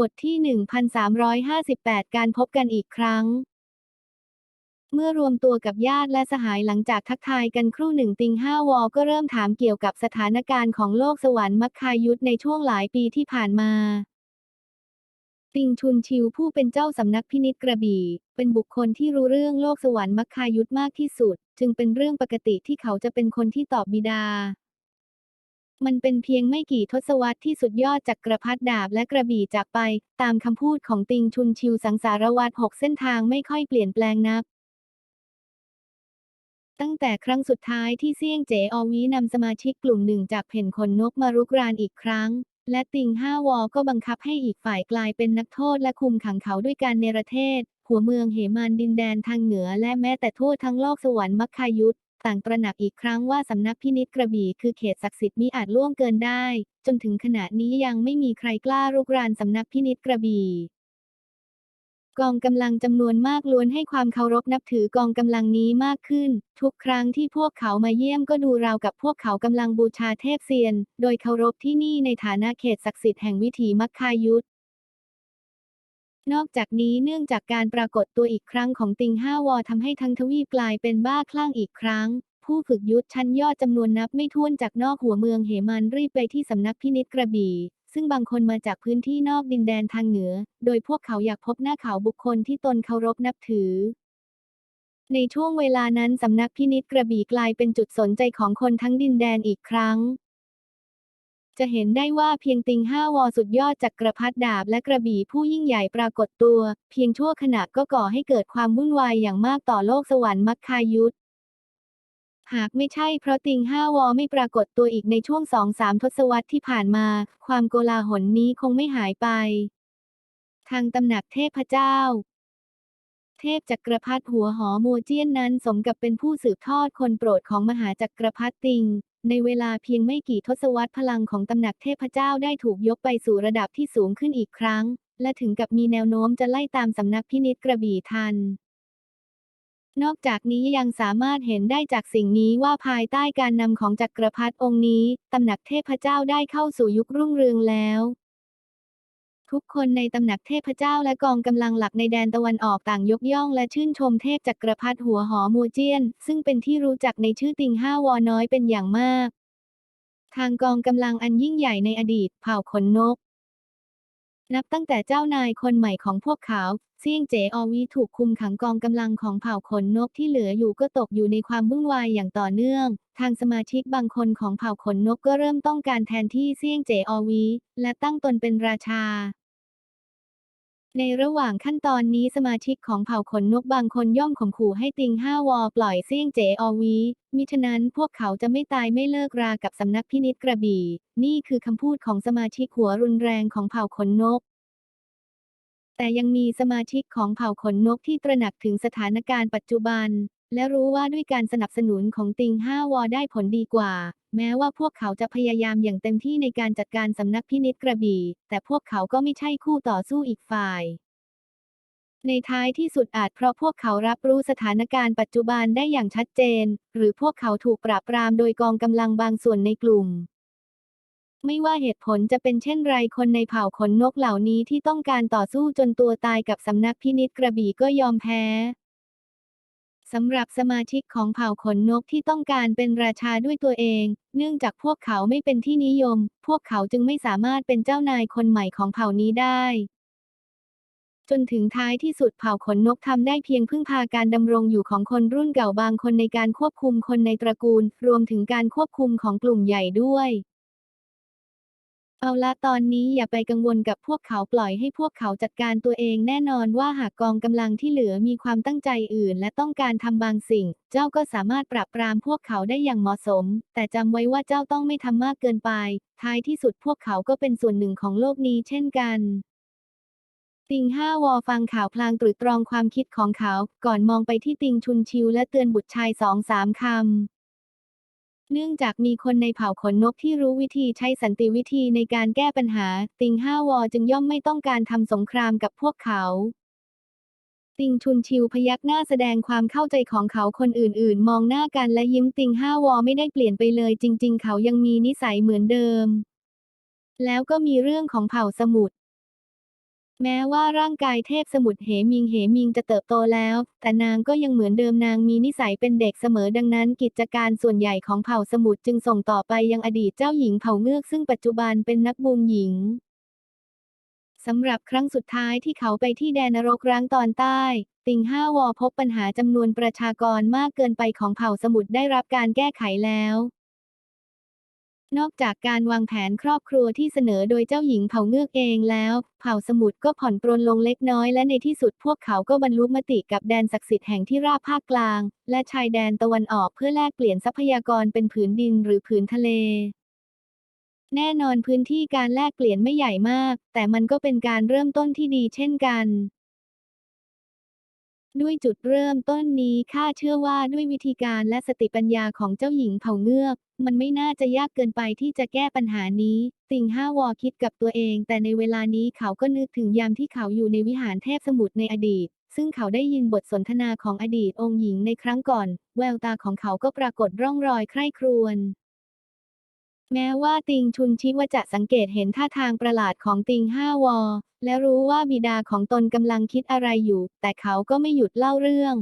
บทที่ 1358 การพบกันอีกครั้ง เมื่อรวมตัวกับญาติและสหายหลังจากทักทายกันครู่หนึ่งติงห้าวอก็เริ่มถามเกี่ยวกับสถานการณ์ของโลกสวรรค์มัคคายุทธในช่วงหลายปีที่ผ่านมา ติงชุนชิวผู้เป็นเจ้าสำนักพินิจกระบี่ เป็นบุคคลที่รู้เรื่องโลกสวรรค์มัคคายุทธมากที่สุด จึงเป็นเรื่องปกติที่เขาจะเป็นคนที่ตอบบิดา มันเป็นเพียงไม่กี่ทศวรรษที่สุดยอดจากกระพัดดาบและกระบี่จากไป ตามคำพูดของติงชุนชิวสังสารวัตรหกเส้นทางไม่ค่อยเปลี่ยนแปลงนัก ตั้งแต่ครั้งสุดท้ายที่เซี่ยงเจออวีนำสมาชิกกลุ่มหนึ่งจากเพ่นขนนกมารุกรานอีกครั้ง และติงห้าวอก็บังคับให้อีกฝ่ายกลายเป็นนักโทษและคุมขังเขาด้วยการเนรเทศ หัวเมืองเหมันดินแดนทางเหนือและแม้แต่ทั่วทั้งโลกสวรรค์มัคคายุทธ ต่างตระหนักอีกครั้งว่าสำนักพินิจกระบี่คือเขตศักดิ์สิทธิ์มิอาจล่วงเกินได้ จนถึงขณะนี้ยังไม่มีใครกล้ารุกรานสำนักพินิจกระบี่กองกำลังจำนวนมากล้วนให้ความเคารพนับถือกองกำลังนี้มากขึ้น ทุกครั้งที่พวกเขามาเยี่ยมก็ดูราวกับพวกเขากำลังบูชาเทพเซียน โดยเคารพที่นี่ในฐานะเขตศักดิ์สิทธิ์แห่งวิถีมัคคายุทธ นอกจากนี้เนื่องจากการปรากฏตัวอีกครั้งของติงห้าวอทำให้ทั้งทวีปกลายเป็นบ้าคลั่งอีกครั้ง ผู้ฝึกยุทธชั้นยอดจำนวนนับไม่ถ้วนจากนอกหัวเมืองเหมันรีบไปที่สำนักพินิจกระบี่ซึ่งบางคนมาจากพื้นที่นอกดินแดนทางเหนือ โดยพวกเขาอยากพบหน้าเขาบุคคลที่ตนเคารพนับถือ ในช่วงเวลานั้นสำนักพินิจกระบี่กลายเป็นจุดสนใจของคนทั้งดินแดนอีกครั้ง จะเห็นได้ว่าเพียงติงห้าวอสุดยอดจากกระพัดดาบและกระบี่ผู้ยิ่งใหญ่ปรากฏตัว เพียงชั่วขณะก็ก่อให้เกิดความวุ่นวายอย่างมากต่อโลกสวรรค์มัคคายุทธหากไม่ใช่เพราะติงห้าวอไม่ปรากฏตัวอีกในช่วงสองสามทศวรรษที่ผ่านมา ความโกลาหลนี้คงไม่หายไป ทางตำหนักเทพเจ้า เทพจักรพรรดิหัวหอมัวเจียนนั้นสมกับเป็นผู้สืบทอดคนโปรดของมหาจักรพรรดิติง ในเวลาเพียงไม่กี่ทศวรรษพลังของตำหนักเทพเจ้าได้ถูกยกไปสู่ระดับที่สูงขึ้นอีกครั้ง และถึงกับมีแนวโน้มจะไล่ตามสำนักพินิจกระบี่ทัน นอกจากนี้ยังสามารถเห็นได้จากสิ่งนี้ว่าภายใต้การนำของจักรพรรดิองค์นี้ตำหนักเทพเจ้าได้เข้าสู่ยุครุ่งเรืองแล้ว ทุกคนในตำหนักเทพเจ้าและกองกำลังหลักในแดนตะวันออกต่างยกย่องและชื่นชมเทพจักรพรรดิหัวหอมัวเจียน ซึ่งเป็นที่รู้จักในชื่อติงห้าวอน้อยเป็นอย่างมาก ทางกองกำลังอันยิ่งใหญ่ในอดีตเผ่าขนนก นับตั้งแต่เจ้านายคนใหม่ของพวกเขาเซี่ยงเจออวีถูกคุมขังกองกำลังของเผ่าขนนกที่เหลืออยู่ก็ตกอยู่ในความวุ่นวายอย่างต่อเนื่อง ทางสมาชิกบางคนของเผ่าขนนกก็เริ่มต้องการแทนที่เซี่ยงเจออวีและตั้งตนเป็นราชา ในระหว่างขั้นตอนนี้สมาชิกของเผ่าขนนกบางคนย่อมข่มขู่ให้ติงห้าวอปล่อยเสี่ยงเจอวีมิฉะนั้นพวกเขาจะไม่ตายไม่เลิกรากับสำนักพินิจกระบี่ นี่คือคำพูดของสมาชิกหัวรุนแรงของเผ่าขนนก แต่ยังมีสมาชิกของเผ่าขนนกที่ตระหนักถึงสถานการณ์ปัจจุบัน และรู้ว่าด้วยการสนับสนุนของติงห้าวอได้ผลดีกว่า แม้ว่าพวกเขาจะพยายามอย่างเต็มที่ในการจัดการสำนักพินิจกระบี่ แต่พวกเขาก็ไม่ใช่คู่ต่อสู้อีกฝ่าย ในท้ายที่สุดอาจเพราะพวกเขารับรู้สถานการณ์ปัจจุบันได้อย่างชัดเจน หรือพวกเขาถูกปราบปรามโดยกองกำลังบางส่วนในกลุ่มไม่ว่าเหตุผลจะเป็นเช่นไรคนในเผ่าขนนกเหล่านี้ที่ต้องการต่อสู้จนตัวตายกับสำนักพินิจกระบี่ก็ยอมแพ้ สำหรับสมาชิกของเผ่าขนนกที่ต้องการเป็นราชาด้วยตัวเอง เนื่องจากพวกเขาไม่เป็นที่นิยม พวกเขาจึงไม่สามารถเป็นเจ้านายคนใหม่ของเผ่านี้ได้ จนถึงท้ายที่สุดเผ่าขนนกทำได้เพียงพึ่งพาการดำรงอยู่ของคนรุ่นเก่าบางคนในการควบคุมคนในตระกูล รวมถึงการควบคุมของกลุ่มใหญ่ด้วย เอาละตอนนี้อย่าไปกังวลกับพวกเขาปล่อยให้พวกเขาจัดการตัวเองแน่นอนว่าหากกองกำลังที่เหลือมีความตั้งใจอื่น และต้องการทำบางสิ่ง เจ้าก็สามารถปรับปรามพวกเขาได้อย่างเหมาะสม แต่จำไว้ว่าเจ้าต้องไม่ทำมากเกินไป ท้ายที่สุดพวกเขาก็เป็นส่วนหนึ่งของโลกนี้เช่นกันติงห้าวอฟังข่าวพลางตรึกตรองความคิดของเขา ก่อนมองไปที่ติงชุนชิวและเตือนบุตรชายสองสามคำ เนื่องจากมีคนในเผ่าขนนกที่รู้วิธีใช้สันติวิธีในการแก้ปัญหา ติงห้าวอจึงย่อมไม่ต้องการทำสงครามกับพวกเขา ติงชุนชิวพยักหน้าแสดงความเข้าใจของเขาคนอื่นๆ มองหน้ากันและยิ้มติงห้าวอไม่ได้เปลี่ยนไปเลย จริง ๆ เขายังมีนิสัยเหมือนเดิม แล้วก็มีเรื่องของเผ่าสมุทร แม้ว่าร่างกายเทพสมุทรเหมิงเหมิงจะเติบโตแล้ว แต่นางก็ยังเหมือนเดิมนางมีนิสัยเป็นเด็กเสมอดังนั้น กิจการส่วนใหญ่ของเผ่าสมุทรจึงส่งต่อไปยังอดีตเจ้าหญิงเผ่าเงือกซึ่งปัจจุบันเป็นนักบุญหญิงสำหรับครั้งสุดท้ายที่เขาไปที่แดนนรกร้างตอนใต้ ติงห้าวอพบปัญหาจำนวนประชากรมากเกินไปของเผ่าสมุทรได้รับการแก้ไขแล้ว นอกจากการวางแผนครอบครัวที่เสนอโดยเจ้าหญิงเผ่าเงือกเองแล้ว เผ่าสมุทรก็ผ่อนปรนลงเล็กน้อยและในที่สุดพวกเขาก็บรรลุมติกับแดนศักดิ์สิทธิ์แห่งที่ราบภาคกลาง และชายแดนตะวันออกเพื่อแลกเปลี่ยนทรัพยากรเป็นผืนดินหรือผืนทะเล แน่นอนพื้นที่การแลกเปลี่ยนไม่ใหญ่มาก แต่มันก็เป็นการเริ่มต้นที่ดีเช่นกัน ด้วยจุดเริ่มต้นนี้ข้าเชื่อว่าด้วยวิธีการและสติปัญญาของเจ้าหญิงเผ่าเงือก มันไม่น่าจะยากเกินไปที่จะแก้ปัญหานี้ ติงห้าวอคิดกับตัวเอง แต่ในเวลานี้เขาก็นึกถึงยามที่เขาอยู่ในวิหารเทพสมุทรในอดีต ซึ่งเขาได้ยินบทสนทนาของอดีตองค์หญิงในครั้งก่อน แววตาของเขาก็ปรากฏร่องรอยใคร่ครวญแม้ว่าติงชุนชิว่าจะสังเกตเห็นท่าทางประหลาดของติงห้าวอ และรู้ว่าบิดาของตนกำลังคิดอะไรอยู่ แต่เขาก็ไม่หยุดเล่าเรื่อง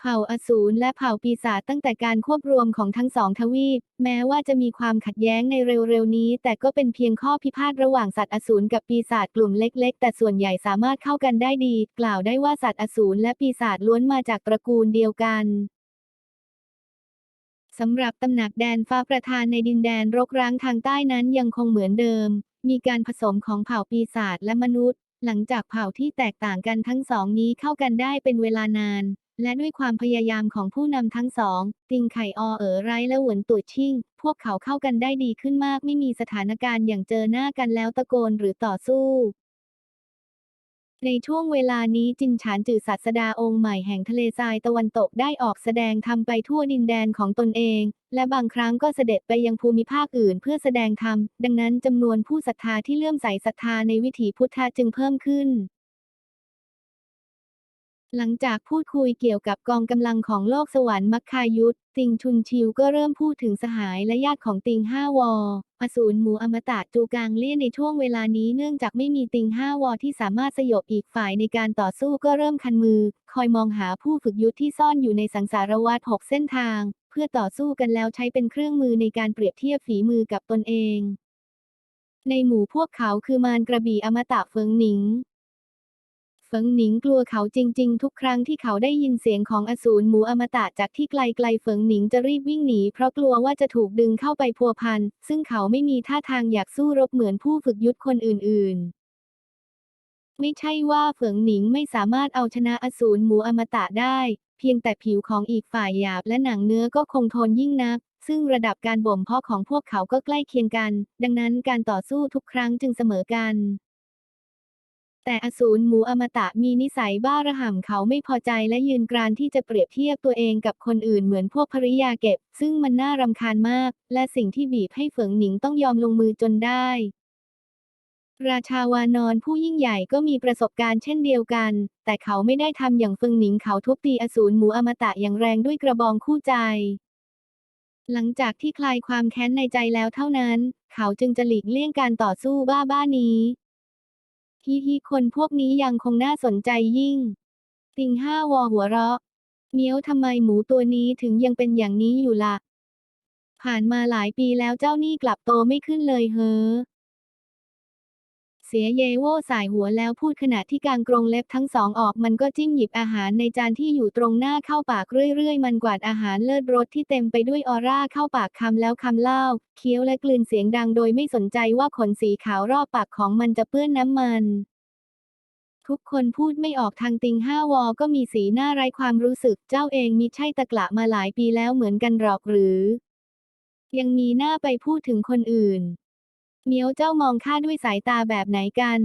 เผ่าอสูรและเผ่าปีศาจตั้งแต่การควบรวมของทั้งสองทวีป แม้ว่าจะมีความขัดแย้งในเร็วๆนี้ แต่ก็เป็นเพียงข้อพิพาทระหว่างสัตว์อสูรกับปีศาจกลุ่มเล็ก ๆ แต่ส่วนใหญ่สามารถเข้ากันได้ดี กล่าวได้ว่าสัตว์อสูรและปีศาจล้วนมาจากตระกูลเดียวกันสำหรับตำหนักแดนฟ้าประธานในดินแดนรกร้างทางใต้นั้นยังคงเหมือนเดิม มีการผสมของเผ่าปีศาจและมนุษย์ หลังจากเผ่าที่แตกต่างกันทั้งสองนี้เข้ากันได้เป็นเวลานาน และด้วยความพยายามของผู้นำทั้งสอง ติงไข่ออเอ๋อไรและหวนตุ่ชิ่ง พวกเขาเข้ากันได้ดีขึ้นมากไม่มีสถานการณ์อย่างเจอหน้ากันแล้วตะโกนหรือต่อสู้ ในช่วงเวลานี้จินฉานจือศาสดาองค์ใหม่แห่งทะเลทรายตะวันตกได้ออกแสดงธรรมไปทั่วดินแดนของตนเอง และบางครั้งก็เสด็จไปยังภูมิภาคอื่นเพื่อแสดงธรรม ดังนั้นจำนวนผู้ศรัทธาที่เลื่อมใสศรัทธาในวิถีพุทธะจึงเพิ่มขึ้น หลังจากพูดคุยเกี่ยวกับกองกำลังของโลกสวรรค์มัคคายุทธติงชุนชิวก็เริ่มพูดถึงสหายและญาติของติงห้าวออสูรหมูอมตะจูกางเลี่ยนในช่วงเวลานี้เนื่องจากไม่มีติงห้าวอที่สามารถสยบอีกฝ่ายในการต่อสู้ก็เริ่มคันมือ คอยมองหาผู้ฝึกยุทธที่ซ่อนอยู่ในสังสารวัฏหกเส้นทาง เพื่อต่อสู้กันแล้วใช้เป็นเครื่องมือในการเปรียบเทียบฝีมือกับตนเอง ในหมู่พวกเขาคือมารกระบี่อมตะเฟิงหนิง ฟิงหนิงกลัวเขาจริง ๆ ทุกครั้งที่เขาได้ยินเสียงของอสูรหมูอมตะจากที่ไกลๆเฟิงหนิงจะรีบวิ่งหนีเพราะกลัวว่าจะถูกดึงเข้าไปพัวพัน ซึ่งเขาไม่มีท่าทางอยากสู้รบเหมือนผู้ฝึกยุทธคนอื่น ๆ ไม่ใช่ว่าเฟิงหนิงไม่สามารถเอาชนะอสูรหมูอมตะได้ เพียงแต่ผิวของอีกฝ่ายหยาบและหนังเนื้อก็คงทนยิ่งนักซึ่งระดับการบ่มเพาะของพวกเขาก็ใกล้เคียงกัน ดังนั้นการต่อสู้ทุกครั้งจึงเสมอกัน แต่อสูรหมูอมตะมีนิสัยบ้าระห่ำเขาไม่พอใจและยืนกรานที่จะเปรียบเทียบตัวเองกับคนอื่นเหมือนพวกภริยาเก็บ ซึ่งมันน่ารำคาญมาก และสิ่งที่บีบให้เฟิงหนิงต้องยอมลงมือจนได้ ราชาวานอนผู้ยิ่งใหญ่ก็มีประสบการณ์เช่นเดียวกัน แต่เขาไม่ได้ทำอย่างเฟิงหนิงเขาทุบตีอสูรหมูอมตะอย่างแรงด้วยกระบองคู่ใจ หลังจากที่คลายความแค้นในใจแล้วเท่านั้น เขาจึงจะหลีกเลี่ยงการต่อสู้บ้าบ้าๆนี้ ฮิฮิคนพวกนี้ยังคงน่าสนใจยิ่ง ติงห้าวอหัวเราะ เมียวทำไมหมูตัวนี้ถึงยังเป็นอย่างนี้อยู่ละ่ะ ผ่านมาหลายปีแล้วเจ้านี่กลับโตไม่ขึ้นเลยเฮอ สียเยโว่สายหัวแล้วพูดขณะที่กางกรงเล็บทั้งสองออกมันก็จิ้มหยิบอาหารในจานที่อยู่ตรงหน้าเข้าปากเรื่อยๆ มันกวาดอาหารเลิศรสที่เต็มไปด้วยออร่าเข้าปากคำแล้วคำเล่า เคี้ยวและกลืนเสียงดังโดยไม่สนใจว่าขนสีขาวรอบปากของมันจะเปื้อนน้ำมันทุกคนพูดไม่ออกทางติงห้าวอก็มีสีหน้าไร้ความรู้สึกเจ้าเองมิใช่ตะกละมาหลายปีแล้วเหมือนกันหรอกหรือ ยังมีหน้าไปพูดถึงคนอื่น เมียวเจ้ามองข้าด้วยสายตาแบบไหนกัน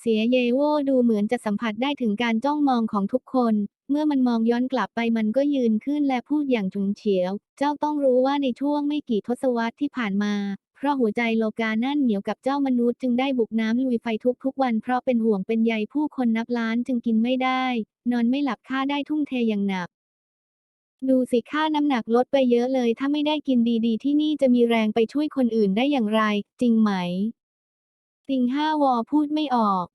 เสียเยโวดูเหมือนจะสัมผัสได้ถึงการจ้องมองของทุกคน เมื่อมันมองย้อนกลับไปมันก็ยืนขึ้นและพูดอย่างฉุนเฉียว เจ้าต้องรู้ว่าในช่วงไม่กี่ทศวรรษที่ผ่านมาเพราะหัวใจโลกานั่นเหนียวกับเจ้ามนุษย์จึงได้บุกน้ำลุยไฟทุกๆวันเพราะเป็นห่วงเป็นใยผู้คนนับล้านจึงกินไม่ได้ นอนไม่หลับข้าได้ทุ่มเทอย่างหนัก ดูสิค่าน้ำหนักลดไปเยอะเลย ถ้าไม่ได้กินดีๆ ที่นี่จะมีแรงไปช่วยคนอื่นได้อย่างไร จริงไหม ติงห้าวอพูดไม่ออก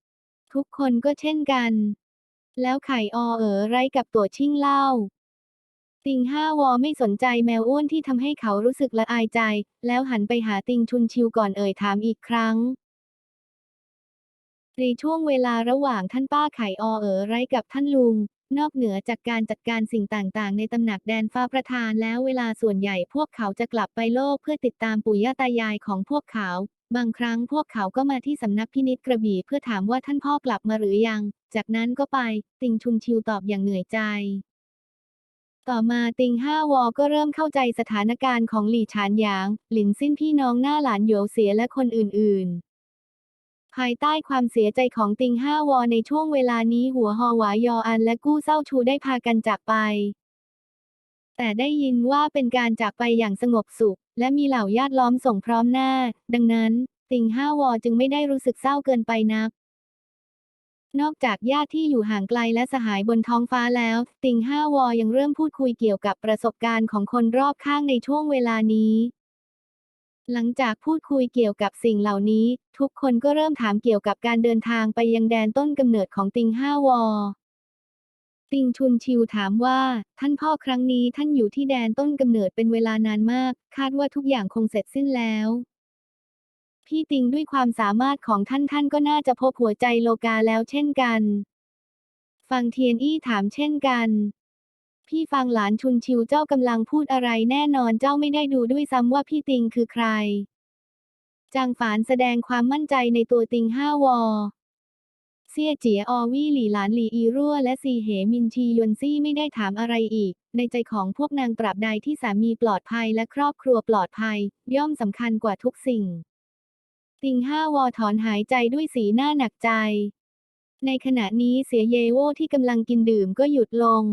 ทุกคนก็เช่นกัน แล้วไข่ออเอ๋อไรกับตัวชิ่งเล่า ติงห้าวอไม่สนใจแมวอ้วนที่ทำให้เขารู้สึกละอายใจ แล้วหันไปหาติงชุนชิวก่อนเอ่ยถามอีกครั้ง ในช่วงเวลาระหว่างท่านป้าไข่ออเอ๋อไรกับท่านลุง นอกเหนือจากการจัดการสิ่งต่างๆ ในตำหนักแดนฟ้าประธานแล้วเวลาส่วนใหญ่พวกเขาจะกลับไปโลกเพื่อติดตามปู่ย่าตายายของพวกเขา บางครั้งพวกเขาก็มาที่สำนักพินิจกระบี่เพื่อถามว่าท่านพ่อกลับมาหรือยัง จากนั้นก็ไป ติงชุนชิวตอบอย่างเหนื่อยใจต่อมาติงห้าวอก็เริ่มเข้าใจสถานการณ์ของหลี่ฉานหยาง หลินสิ้นพี่น้องหน้าหลานโยวเสียและคนอื่นๆ ภายใต้ความเสียใจของติงห้าวอในช่วงเวลานี้หัวฮอหวายออันและกู้เศร้าชูได้พากันจากไป แต่ได้ยินว่าเป็นการจากไปอย่างสงบสุข และมีเหล่าญาติล้อมส่งพร้อมหน้า ดังนั้น ติงห้าวอจึงไม่ได้รู้สึกเศร้าเกินไปนัก นอกจากญาติที่อยู่ห่างไกลและสหายบนท้องฟ้าแล้ว ติงห้าวอยังเริ่มพูดคุยเกี่ยวกับประสบการณ์ของคนรอบข้างในช่วงเวลานี้ หลังจากพูดคุยเกี่ยวกับสิ่งเหล่านี้ ทุกคนก็เริ่มถามเกี่ยวกับการเดินทางไปยังแดนต้นกำเนิดของติงห้าวอ ติงชุนชิวถามว่า ท่านพ่อครั้งนี้ท่านอยู่ที่แดนต้นกำเนิดเป็นเวลานานมาก คาดว่าทุกอย่างคงเสร็จสิ้นแล้ว พี่ติงด้วยความสามารถของท่านท่านก็น่าจะพบหัวใจโลกาแล้วเช่นกัน ฟังเทียนอี้ถามเช่นกัน พี่ฟังหลานชุนชิวเจ้ากำลังพูดอะไรแน่นอนเจ้าไม่ได้ดูด้วยซ้ำว่าพี่ติงคือใคร จางฝานแสดงความมั่นใจในตัวติงห้าวอเซี่ยเจียอวี่หลี่หลานหลี่อีรั่วและซีเหมินชียวนซี่ไม่ได้ถามอะไรอีก ในใจของพวกนางตราบใดที่สามีปลอดภัยและครอบครัวปลอดภัย ย่อมสำคัญกว่าทุกสิ่ง ติงห้าวอถอนหายใจด้วยสีหน้าหนักใจ ในขณะนี้เสียเยโวที่กำลังกินดื่มก็หยุดลง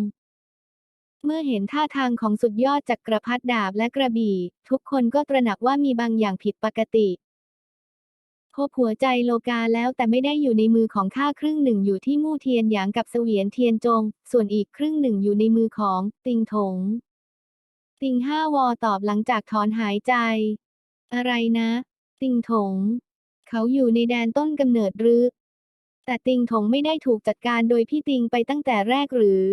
เมื่อเห็นท่าทางของสุดยอดจักกรพรรดิดาบและกระบี่ ทุกคนก็ตระหนักว่ามีบางอย่างผิดปกติ พบหัวใจโลกาแล้วแต่ไม่ได้อยู่ในมือของข้าครึ่งหนึ่งอยู่ที่มู่เทียนหยางกับเสวียนเทียนจง ส่วนอีกครึ่งหนึ่งอยู่ในมือของ ติงถง ติงห้าวอตอบหลังจากถอนหายใจ อะไรนะ ติงถง เขาอยู่ในแดนต้นกำเนิดหรือ แต่ติงถงไม่ได้ถูกจัดการโดยพี่ติงไปตั้งแต่แรกหรือ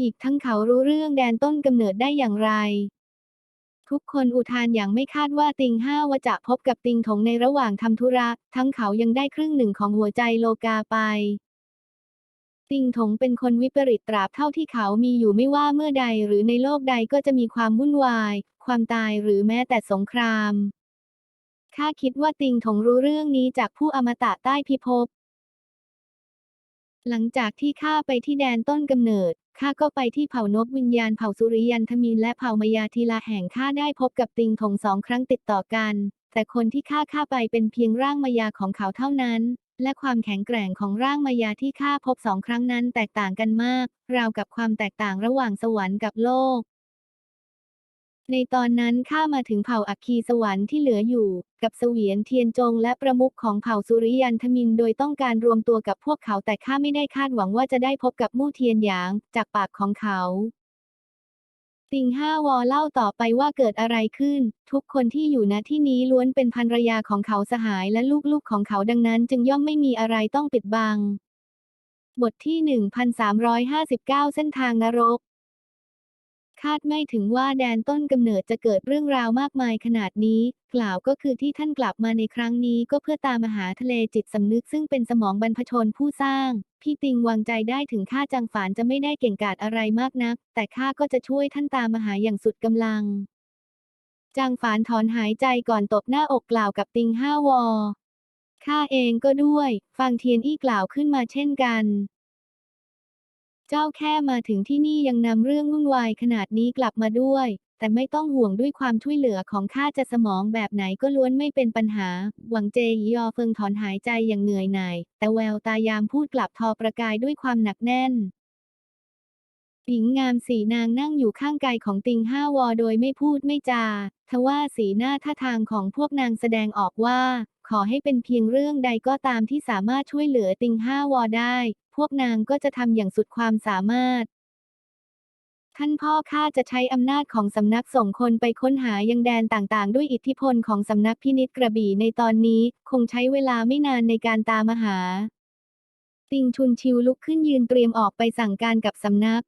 อีกทั้งเขารู้เรื่องแดนต้นกำเนิดได้อย่างไร ทุกคนอุทานอย่างไม่คาดว่าติงห้าวจะพบกับติงถงในระหว่างทำธุระ ทั้งเขายังได้ครึ่งหนึ่งของหัวใจโลกาไปติงถงเป็นคนวิปริตตราบเท่าที่เขามีอยู่ไม่ว่าเมื่อใดหรือในโลกใดก็จะมีความวุ่นวาย ความตายหรือแม้แต่สงครามข้าคิดว่าติงถงรู้เรื่องนี้จากผู้อมตะใต้พิภพ หลังจากที่ข้าไปที่แดนต้นกำเนิด ข้าก็ไปที่เผ่านกวิญญาณเผ่าสุริยันทมินและเผ่ามายาทีลาแห่งข้าได้พบกับติงถงสองครั้งติดต่อกัน แต่คนที่ข้าฆ่าไปเป็นเพียงร่างมายาของเขาเท่านั้น และความแข็งแกร่งของร่างมายาที่ข้าพบสองครั้งนั้นแตกต่างกันมาก ราวกับความแตกต่างระหว่างสวรรค์กับโลก ในตอนนั้นข้ามาถึงเผ่าอัคคีสวรรค์ที่เหลืออยู่ กับเสวียนเทียนจงและประมุขของเผ่าสุริยันทมินโดยต้องการรวมตัวกับพวกเขาแต่ข้าไม่ได้คาดหวังว่าจะได้พบกับมู่เทียนหยาง จากปากของเขาติงห้าวอเล่าต่อไปว่าเกิดอะไรขึ้น ทุกคนที่อยู่ณที่นี้ล้วนเป็นภรรยาของเขาสหายและลูกๆของเขาดังนั้นจึงย่อมไม่มีอะไรต้องปิดบัง บทที่ 1359 เส้นทางนรก คาดไม่ถึงว่าแดนต้นกำเนิดจะเกิดเรื่องราวมากมายขนาดนี้ กล่าวก็คือที่ท่านกลับมาในครั้งนี้ก็เพื่อตามมหาทะเลจิตสำนึกซึ่งเป็นสมองบรรพชนผู้สร้าง พี่ติงวางใจได้ถึงข้าจังฝานจะไม่ได้เก่งกาจอะไรมากนัก แต่ข้าก็จะช่วยท่านตามมหาอย่างสุดกำลังจางฝานถอนหายใจก่อนตบหน้าอกกล่าวกับติงห้าวอข้าเองก็ด้วย ฟังเทียนอี้กล่าวขึ้นมาเช่นกัน เจ้าแค่มาถึงที่นี่ยังนำเรื่องวุ่นวายขนาดนี้กลับมาด้วย แต่ไม่ต้องห่วงด้วยความช่วยเหลือของข้าจะสมองแบบไหนก็ล้วนไม่เป็นปัญหา หวังเจยอเฟิงถอนหายใจอย่างเหนื่อยหน่าย แต่แววตายามพูดกลับทอประกายด้วยความหนักแน่นหญิงงามสีนางนั่งอยู่ข้างกายของติงห้าวอโดยไม่พูดไม่จา ทว่าสีหน้าท่าทางของพวกนางแสดงออกว่า ขอให้เป็นเพียงเรื่องใดก็ตามที่สามารถช่วยเหลือติงห้าวอได้ พวกนางก็จะทำอย่างสุดความสามารถ ท่านพ่อข้าจะใช้อำนาจของสำนักส่งคนไปค้นหายังแดนต่างๆ ด้วยอิทธิพลของสำนักพินิจกระบี่ในตอนนี้ คงใช้เวลาไม่นานในการตามหา ติงชุนชิวลุกขึ้นยืนเตรียมออกไปสั่งการกับสำนัก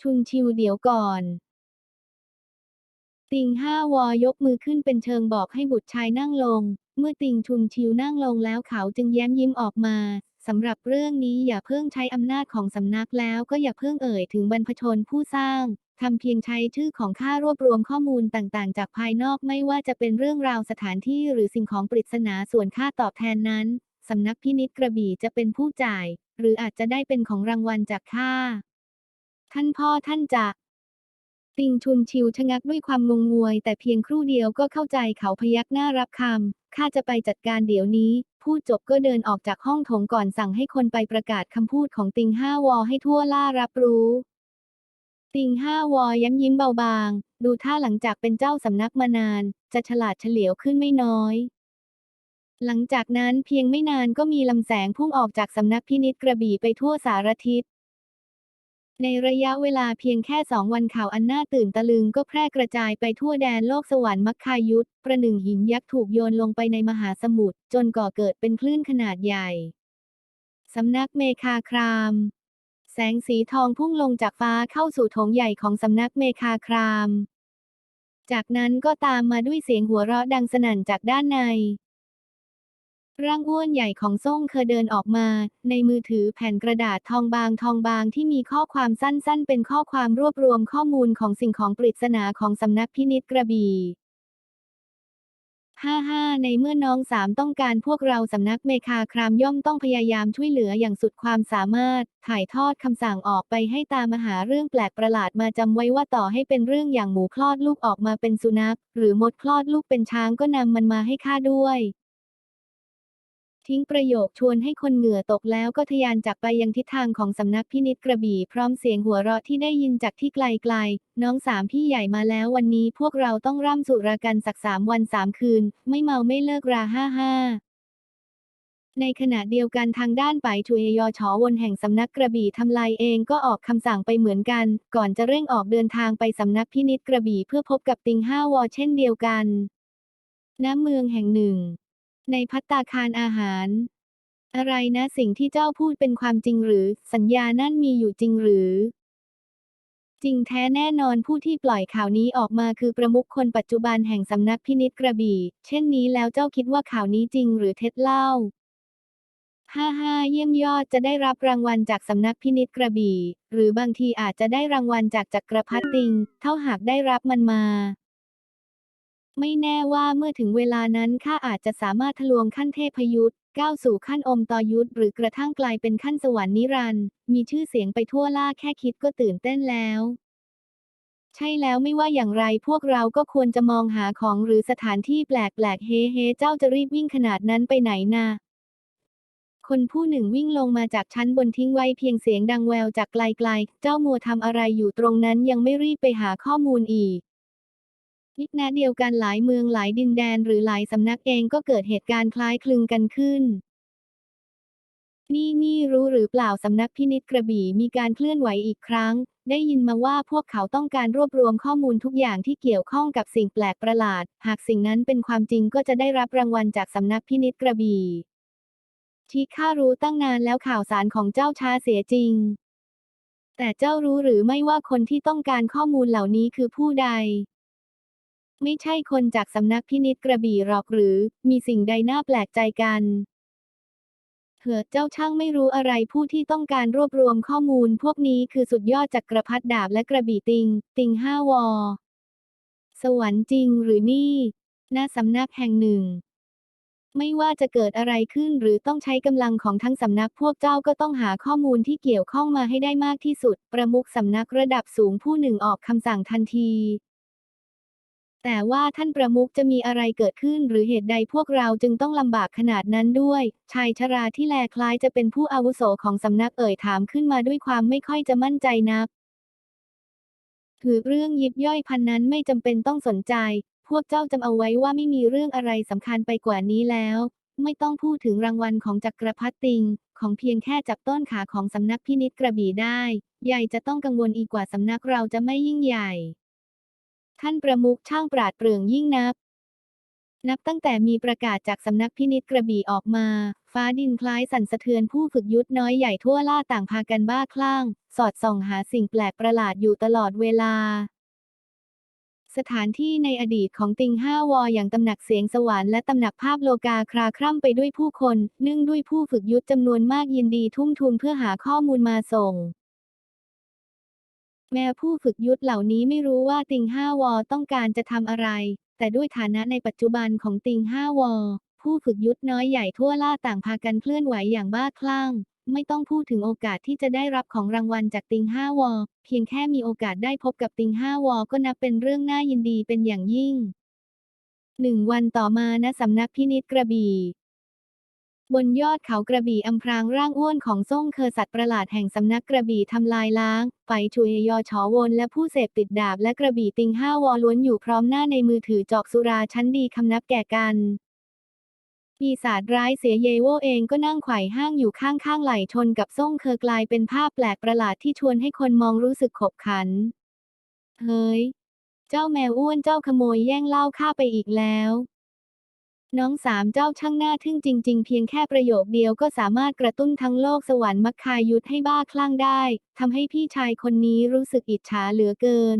ชุนชิวเดี๋ยวก่อนติงห้าวอยกมือขึ้นเป็นเชิงบอกให้บุตรชายนั่งลง เมื่อติงชุนชิวนั่งลงแล้วเขาจึงแย้มยิ้มออกมาสำหรับเรื่องนี้อย่าเพิ่งใช้อำนาจของสำนักแล้วก็อย่าเพิ่งเอ่ยถึงบรรพชนผู้สร้างทำเพียงใช้ชื่อของข้ารวบรวมข้อมูลต่างๆ จากภายนอกไม่ว่าจะเป็นเรื่องราวสถานที่หรือสิ่งของปริศนาส่วนค่าตอบแทนนั้นสำนักพินิจกระบี่จะเป็นผู้จ่าย หรืออาจจะได้เป็นของรางวัลจากข้าท่านพ่อท่านจะ ติงชุนชิวชะงักด้วยความงงงวย แต่เพียงครู่เดียวก็เข้าใจเขาพยักหน้ารับคำข้าจะไปจัดการเดี๋ยวนี้ พูดจบก็เดินออกจากห้องโถงก่อนสั่งให้คนไปประกาศคำพูดของติงห้าวอให้ทั่วล่ารับรู้ติงห้าวอย้ำยิ้มเบาบาง ดูท่าหลังจากเป็นเจ้าสำนักมานาน จะฉลาดเฉลียวขึ้นไม่น้อย หลังจากนั้นเพียงไม่นานก็มีลำแสงพุ่งออกจากสำนักพินิจกระบี่ไปทั่วสารทิศ ในระยะเวลาเพียงแค่สองวันข่าวอันน่าตื่นตะลึงก็แพร่กระจายไปทั่วแดนโลกสวรรค์มัคคายุทธประหนึ่งหินยักษ์ถูกโยนลงไปในมหาสมุทรจนก่อเกิดเป็นคลื่นขนาดใหญ่ สำนักเมคาคราม แสงสีทองพุ่งลงจากฟ้าเข้าสู่โถงใหญ่ของสำนักเมคาคราม จากนั้นก็ตามมาด้วยเสียงหัวเราะดังสนั่นจากด้านใน ร่างอ้วนใหญ่ของซ่งเคอเดินออกมา ในมือถือแผ่นกระดาษทองบางทองบางที่มีข้อความสั้นๆ เป็นข้อความรวบรวมข้อมูลของสิ่งของปริศนาของสำนักพินิจกระบี่55ในเมื่อน้องสามต้องการพวกเราสำนักเมคาครามย่อมต้องพยายามช่วยเหลืออย่างสุดความสามารถ ถ่ายทอดคำสั่งออกไปให้ตามหาเรื่องแปลกประหลาดมาจำไว้ว่าต่อให้เป็นเรื่องอย่างหมูคลอดลูกออกมาเป็นสุนัข หรือมดคลอดลูกเป็นช้างก็นำมันมาให้ข้าด้วย ทิ้งประโยคชวนให้คนเหงื่อตกแล้วก็ทะยานจากไปยังทิศทางของสำนักพินิจกระบี่พร้อมเสียงหัวเราะที่ได้ยินจากที่ไกลๆ น้องสามพี่ใหญ่มาแล้ววันนี้พวกเราต้องร่ำสุรากันสักสามวันสามคืน ไม่เมาไม่เลิกราห้าห้าในขณะเดียวกันทางด้านไปชุยยอชอวนแห่งสำนักกระบี่ทำลายเองก็ออกคำสั่งไปเหมือนกัน ก่อนจะเร่งออกเดินทางไปสำนักพินิจกระบี่เพื่อพบกับติงห้าวอเช่นเดียวกัน ณ เมืองแห่งหนึ่ง ในพัตตาคารอาหาร อะไรนะสิ่งที่เจ้าพูดเป็นความจริงหรือ สัญญานั่นมีอยู่จริงหรือ จริงแท้แน่นอนผู้ที่ปล่อยข่าวนี้ออกมาคือประมุขคนปัจจุบันแห่งสำนักพินิจกระบี่ เช่นนี้แล้วเจ้าคิดว่าข่าวนี้จริงหรือเท็จเล่าห้าห้าเยี่ยมยอดจะได้รับรางวัลจากสำนักพินิจกระบี่ หรือบางทีอาจจะได้รางวัลจากจักรพรรดิติง เท่าหากได้รับมันมา ไม่แน่ว่าเมื่อถึงเวลานั้นข้าอาจจะสามารถทะลวงขั้นเทพยุทธก้าวสู่ขั้นอมตอยุทธหรือกระทั่งกลายเป็นขั้นสวรรค์นิรันดร์มีชื่อเสียงไปทั่วล่าแค่คิดก็ตื่นเต้นแล้ว ใช่แล้วไม่ว่าอย่างไรพวกเราก็ควรจะมองหาของหรือสถานที่แปลกๆเฮ้เฮเจ้าจะรีบวิ่งขนาดนั้นไปไหนนะคนผู้หนึ่งวิ่งลงมาจากชั้นบนทิ้งไว้เพียงเสียงดังแววจากไกลๆ เจ้ามัวทำอะไรอยู่ตรงนั้นยังไม่รีบไปหาข้อมูลอีก นิดนะเดียวกันหลายเมืองหลายดินแดนหรือหลายสำนักเองก็เกิดเหตุการณ์คล้ายคลึงกันขึ้น นี่นี่รู้หรือเปล่าสำนักพินิจกระบี่มีการเคลื่อนไหวอีกครั้ง ได้ยินมาว่าพวกเขาต้องการรวบรวมข้อมูลทุกอย่างที่เกี่ยวข้องกับสิ่งแปลกประหลาด หากสิ่งนั้นเป็นความจริงก็จะได้รับรางวัลจากสำนักพินิจกระบี่ที่ข้ารู้ตั้งนานแล้วข่าวสารของเจ้าช้าเสียจริง แต่เจ้ารู้หรือไม่ว่าคนที่ต้องการข้อมูลเหล่านี้คือผู้ใด ไม่ใช่คนจากสำนักพินิจกระบี่หรอกหรือ มีสิ่งใดน่าแปลกใจกันเถอะเจ้าช่างไม่รู้อะไรผู้ที่ต้องการรวบรวมข้อมูลพวกนี้คือสุดยอดจักกรพรรดิดาบและกระบี่ติง ติงห้าวอ สวรรค์จริงหรือนี่ณสำนักแห่งหนึ่ง ไม่ว่าจะเกิดอะไรขึ้นหรือต้องใช้กำลังของทั้งสำนักพวกเจ้าก็ต้องหาข้อมูลที่เกี่ยวข้องมาให้ได้มากที่สุด ประมุขสำนักระดับสูงผู้หนึ่งออกคำสั่งทันที แต่ว่าท่านประมุขจะมีอะไรเกิดขึ้นหรือเหตุใดพวกเราจึงต้องลำบากขนาดนั้นด้วย ชายชราที่แลคล้ายจะเป็นผู้อาวุโสของสำนักเอ่ยถามขึ้นมาด้วยความไม่ค่อยจะมั่นใจนัก ถือเรื่องยิบย่อยพันนั้นไม่จำเป็นต้องสนใจ พวกเจ้าจำเอาไว้ว่าไม่มีเรื่องอะไรสำคัญไปกว่านี้แล้ว ไม่ต้องพูดถึงรางวัลของจักรพรรดิติง ของเพียงแค่จับต้นขาของสำนักพินิจกระบี่ได้ ใหญ่จะต้องกังวลอีกกว่าสำนักเราจะไม่ยิ่งใหญ่ ท่านประมุขช่างปราดเปรื่องยิ่งนัก นับตั้งแต่มีประกาศจากสำนักพินิษกระบี่ออกมา ฟ้าดินคล้ายสั่นสะเทือนผู้ฝึกยุทธน้อยใหญ่ทั่วล่าต่างพากันบ้าคลั่ง สอดส่องหาสิ่งแปลกประหลาดอยู่ตลอดเวลาสถานที่ในอดีตของติงห้าวออย่างตำหนักเสียงสวรรค์และตำหนักภาพโลกาคราคร่ำไปด้วยผู้คน เนื่องด้วยผู้ฝึกยุทธจำนวนมากยินดีทุ่มทุนเพื่อหาข้อมูลมาส่ง แม้ผู้ฝึกยุทธเหล่านี้ไม่รู้ว่าติงห้าวอต้องการจะทำอะไร แต่ด้วยฐานะในปัจจุบันของติงห้าวอ ผู้ฝึกยุทธน้อยใหญ่ทั่วล่าต่างพากันเคลื่อนไหวอย่างบ้าคลั่ง ไม่ต้องพูดถึงโอกาสที่จะได้รับของรางวัลจากติงห้าวอ เพียงแค่มีโอกาสได้พบกับติงห้าวอ ก็นับเป็นเรื่องน่ายินดีเป็นอย่างยิ่งหนึ่งวันต่อมาณสำนักพินิจกระบี่ บนยอดเขากระบี่อำพรางร่างอ้วนของส่งเคอสัตว์ประหลาดแห่งสำนักกระบี่ทำลายล้าง ไฟชุยยอชอวนและผู้เสพติดดาบและกระบี่ติงห้าวอล้วนอยู่พร้อมหน้าในมือถือจอกสุราชั้นดีคำนับแก่กันปีศาจร้ายเสียเยโวเองก็นั่งไขว่ห้างอยู่ข้างๆไหลชนกับส่งเคอกลายเป็นภาพแปลกประหลาดที่ชวนให้คนมองรู้สึกขบขัน เฮ้ย เจ้าแมวอ้วนเจ้าขโมยแย่งเหล้าข้าไปอีกแล้ว น้องสามเจ้าช่างหน้าทึ่งจริง ๆ เพียงแค่ประโยคเดียวก็สามารถกระตุ้นทั้งโลกสวรรค์มักคายุทธให้บ้าคลั่งได้ทำให้พี่ชายคนนี้รู้สึกอิจฉาเหลือเกิน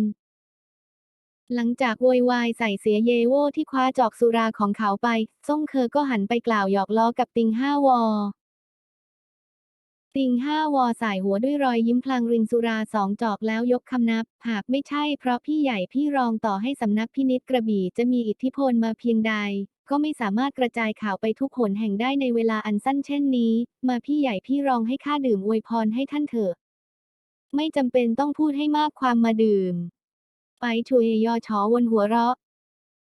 หลังจากโวยวายใส่เสียเยโวที่คว้าจอกสุราของเขาไปส่งเคอก็หันไปกล่าวหยอกล้อกับติงห้าวอติงห้าวอสายหัวด้วยรอยยิ้มพลางรินสุราสองจอกแล้วยกคำนับ หากไม่ใช่เพราะพี่ใหญ่พี่รองต่อให้สำนักพินิษกระบี่จะมีอิทธิพลมาเพียงใด ก็ไม่สามารถกระจายข่าวไปทุกหนแห่งได้ในเวลาอันสั้นเช่นนี้ มาพี่ใหญ่พี่รองให้ข้าดื่มอวยพรให้ท่านเถอะ ไม่จำเป็นต้องพูดให้มากความมาดื่ม ไปชุยยอชอวนหัวเราะ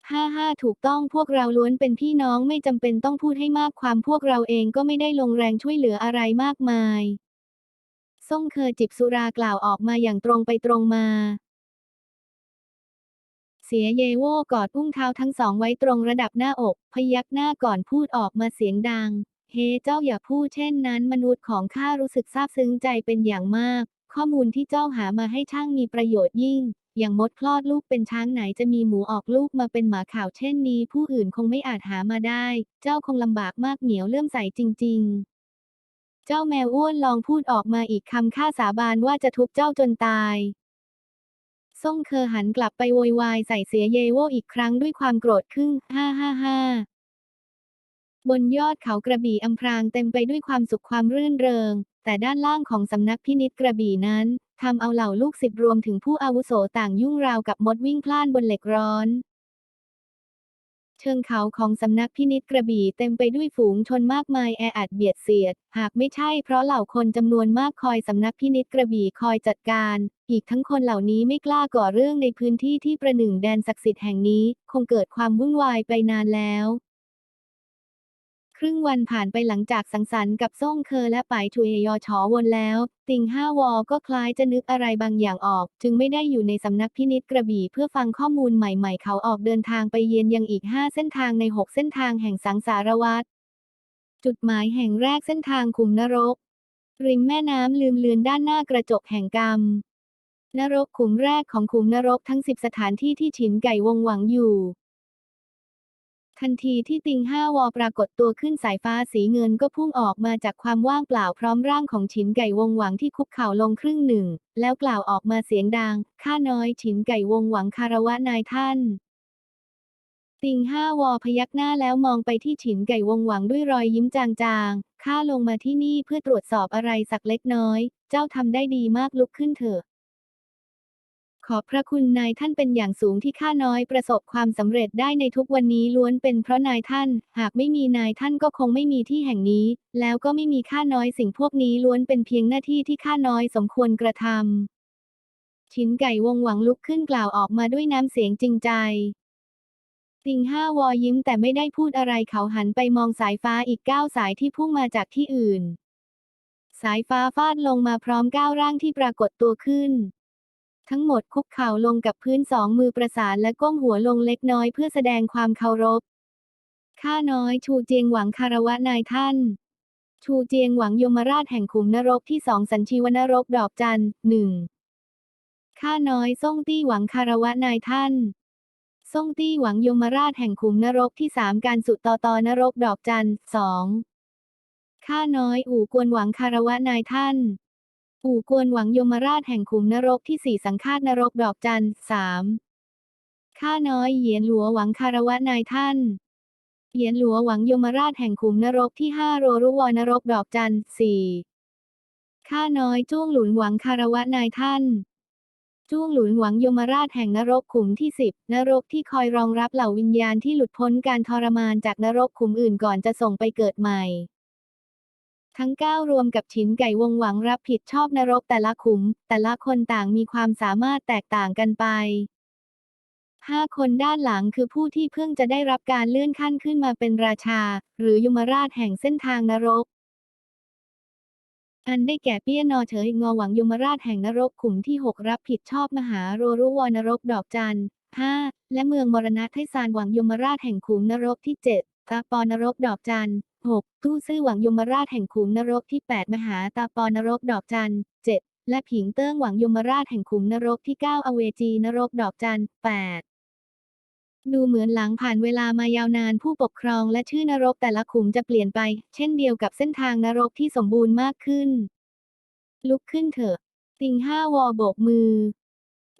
ห้าห้าถูกต้องพวกเราล้วนเป็นพี่น้องไม่จำเป็นต้องพูดให้มากความพวกเราเองก็ไม่ได้ลงแรงช่วยเหลืออะไรมากมาย ส่งเคอจิบสุรากล่าวออกมาอย่างตรงไปตรงมา สียเยโวกอดอุ้งเท้าทั้งสองไว้ตรงระดับหน้าอก พยักหน้าก่อนพูดออกมาเสียงดัง เฮเจ้าอย่าพูดเช่นนั้น มนุษย์ของข้ารู้สึกซาบซึ้งใจเป็นอย่างมาก ข้อมูลที่เจ้าหามาให้ช่างมีประโยชน์ยิ่ง อย่างมดคลอดลูกเป็นช้างไหนจะมีหมูออกลูกมาเป็นหมาข่าวเช่นนี้ ผู้อื่นคงไม่อาจหามาได้ เจ้าคงลำบากมากเหนียวเลื่อมใสจริง ๆเจ้าแมวอ้วนลองพูดออกมาอีกคำข้าสาบานว่าจะทุบเจ้าจนตาย ส่งเคอหันกลับไปโวยวายใส่เสียเยโวอีกครั้งด้วยความโกรธขึ้นฮ่าฮ่าฮ่าบนยอดเขากระบี่อำพรางเต็มไปด้วยความสุขความรื่นเริง แต่ด้านล่างของสำนักพินิษกระบี่นั้นทำเอาเหล่าลูกศิษย์รวมถึงผู้อาวุโสต่างยุ่งราวกับมดวิ่งพล่านบนเหล็กร้อน เชิงเขาของสำนักพินิษกระบี่เต็มไปด้วยฝูงชนมากมายแออัดเบียดเสียด หากไม่ใช่เพราะเหล่าคนจำนวนมากคอยสำนักพินิษกระบี่คอยจัดการ อีกทั้งคนเหล่านี้ไม่กล้าก่อเรื่องในพื้นที่ที่ประหนึ่งแดนศักดิ์สิทธิ์แห่งนี้ คงเกิดความวุ่นวายไปนานแล้ว รึ่งวันผ่านไปหลังจากสังสรรค์กับส่งเคอและไปชุยยอชอวนแล้ว ติงห้าวอก็คล้ายจะนึกอะไรบางอย่างออก จึงไม่ได้อยู่ในสำนักพินิษกระบี่เพื่อฟังข้อมูลใหม่ๆ เขาออกเดินทางไปเยือนยังอีก 5 เส้นทางใน 6 เส้นทางแห่งสังสารวัฏจุดหมายแห่งแรกเส้นทางขุมนรก ริมแม่น้ำลืมเลือนด้านหน้ากระจกแห่งกรรมนรกขุมแรกของขุมนรกทั้งสิบสถานที่ที่ฉินไก่วงหวังอยู่ ทันทีที่ติงห้าวอปรากฏตัวขึ้นสายฟ้าสีเงินก็พุ่งออกมาจากความว่างเปล่าพร้อมร่างของฉินไก่วงหวังที่คุกเข่าลงครึ่งหนึ่ง แล้วกล่าวออกมาเสียงดัง ข้าน้อยฉินไก่วงหวังคารวะนายท่านติงห้าวอพยักหน้าแล้วมองไปที่ฉินไก่วงหวังด้วยรอยยิ้มจางๆ ข้าลงมาที่นี่เพื่อตรวจสอบอะไรสักเล็กน้อย เจ้าทำได้ดีมากลุกขึ้นเถอะ ขอบพระคุณนายท่านเป็นอย่างสูงที่ข้าน้อยประสบความสำเร็จได้ในทุกวันนี้ล้วนเป็นเพราะนายท่าน หากไม่มีนายท่านก็คงไม่มีที่แห่งนี้ แล้วก็ไม่มีข้าน้อยสิ่งพวกนี้ล้วนเป็นเพียงหน้าที่ที่ข้าน้อยสมควรกระทำชินไก่วงหวังลุกขึ้นกล่าวออกมาด้วยน้ำเสียงจริงใจติงห้าวอยิ้มแต่ไม่ได้พูดอะไรเขาหันไปมองสายฟ้าอีกเก้าสายที่พุ่งมาจากที่อื่น สายฟ้าฟาดลงมาพร้อมก้าวร่างที่ปรากฏตัวขึ้น ทั้งหมดคุกเข่าลงกับพื้นสองมือประสานและก้มหัวลงเล็กน้อยเพื่อแสดงความเคารพ ข้าน้อยชูเจียงหวังคารวะนายท่าน ชูเจียงหวังยมราชแห่งขุมนรกที่สองสัญชีวนรกดอกจันหนึ่งข้าน้อยส่งตี้หวังคารวะนายท่านส่งตี้หวังยมราชแห่งขุมนรกที่สามการสุดต่อตอนรกดอกจันสองข้าน้อยอู่กวนหวังคารวะนายท่าน อู่กวนหวังยมราชแห่งขุมนรกที่สี่สังฆาตนรกดอกจันสามข้าน้อยเหยียนหลัวหวังคารวะนายท่านเหยียนหลัวหวังยมราชแห่งขุมนรกที่ห้าโรรุวอนรกดอกจันสี่ข้าน้อยจ้วงหลุนหวังคารวะนายท่านจ้วงหลุนหวังยมราชแห่งนรกขุมที่สิบนรกที่คอยรองรับเหล่าวิญญาณที่หลุดพ้นการทรมานจากนรกขุมอื่นก่อนจะส่งไปเกิดใหม่ ทั้งเก้ารวมกับฉินไก่วงหวังรับผิดชอบนรกแต่ละขุม แต่ละคนต่างมีความสามารถแตกต่างกันไปห้าคนด้านหลังคือผู้ที่เพิ่งจะได้รับการเลื่อนขั้นขึ้นมาเป็นราชา หรือยมราชแห่งเส้นทางนรก อันได้แก่เปี้ยนอเฉยงอหวังยมราชแห่งนรกขุมที่ 6 รับผิดชอบมหาโรรุวอนรกดอกจันห้าและเมืองมรณะไทซานหวังยมราชแห่งขุมนรกที่ 7ตาปอนรกดอกจัน หกตู้ซื่อหวังยมราชแห่งขุมนรกที่ 8 มหาตาปอนรกดอกจันเจ็ดและผิงเติ้งหวังยมราชแห่งขุมนรกที่ 9 อเวจีนรกดอกจันแปดดูเหมือนหลังผ่านเวลามายาวนานผู้ปกครองและชื่อนรกแต่ละขุมจะเปลี่ยนไป เช่นเดียวกับเส้นทางนรกที่สมบูรณ์มากขึ้น ลุกขึ้นเถอะ ติงห้าวอโบกมือ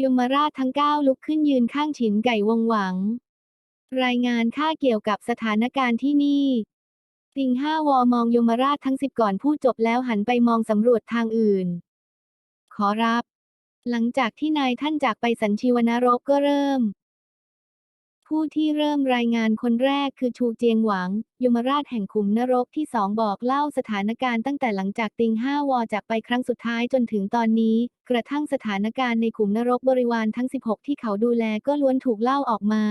ยมราชทั้งเก้าลุกขึ้นยืนข้างฉินไก่วงหวัง รายงานค่าเกี่ยวกับสถานการณ์ที่นี่ ติงห้าวอมองยมราชทั้งสิบก่อนพูดจบแล้วหันไปมองสำรวจทางอื่น ขอรับ หลังจากที่นายท่านจากไปสัญชีวนรกก็เริ่ม ผู้ที่เริ่มรายงานคนแรกคือชูเจียงหวัง ยมราชแห่งขุมนรกที่สองบอกเล่าสถานการณ์ตั้งแต่หลังจากติงห้าวอจากไปครั้งสุดท้ายจนถึงตอนนี้ กระทั่งสถานการณ์ในขุมนรกบริวารทั้ง 16 ที่เขาดูแลก็ล้วนถูกเล่าออกมา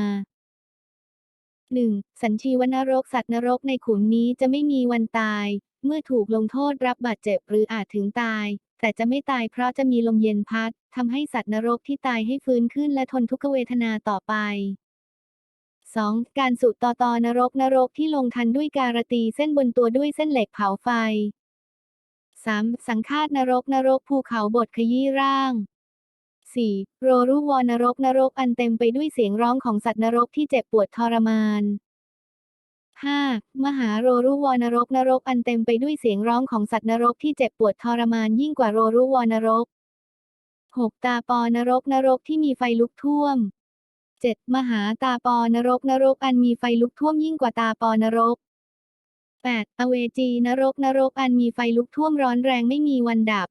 1. สัญชีวนรกสัตว์นรกในขุมนี้จะไม่มีวันตาย เมื่อถูกลงโทษรับบาดเจ็บหรืออาจถึงตาย แต่จะไม่ตายเพราะจะมีลมเย็นพัดทำให้สัตว์นรกที่ตายให้ฟื้นขึ้นและทนทุกขเวทนาต่อไป 2. การสูดต่อตอนรกนรกที่ลงทันด้วยการตีเส้นบนตัวด้วยเส้นเหล็กเผาไฟ 3. สังฆาตนรกนรกภูเขาบดขยี้ร่าง 4. โรรุวอนรกนรกอันเต็มไปด้วยเสียงร้องของสัตว์นรกที่เจ็บปวดทรมาน 5. มหาโรรุวอนรกนรกอันเต็มไปด้วยเสียงร้องของสัตว์นรกที่เจ็บปวดทรมานยิ่งกว่าโรรุวอนรก 6. ตาปอนรกนรกที่มีไฟลุกท่วม 7. มหาตาปอนรกนรกอันมีไฟลุกท่วมยิ่งกว่าตาปอนรก 8. อเวจีนรกนรกอันมีไฟลุกท่วมร้อนแรงไม่มีวันดับ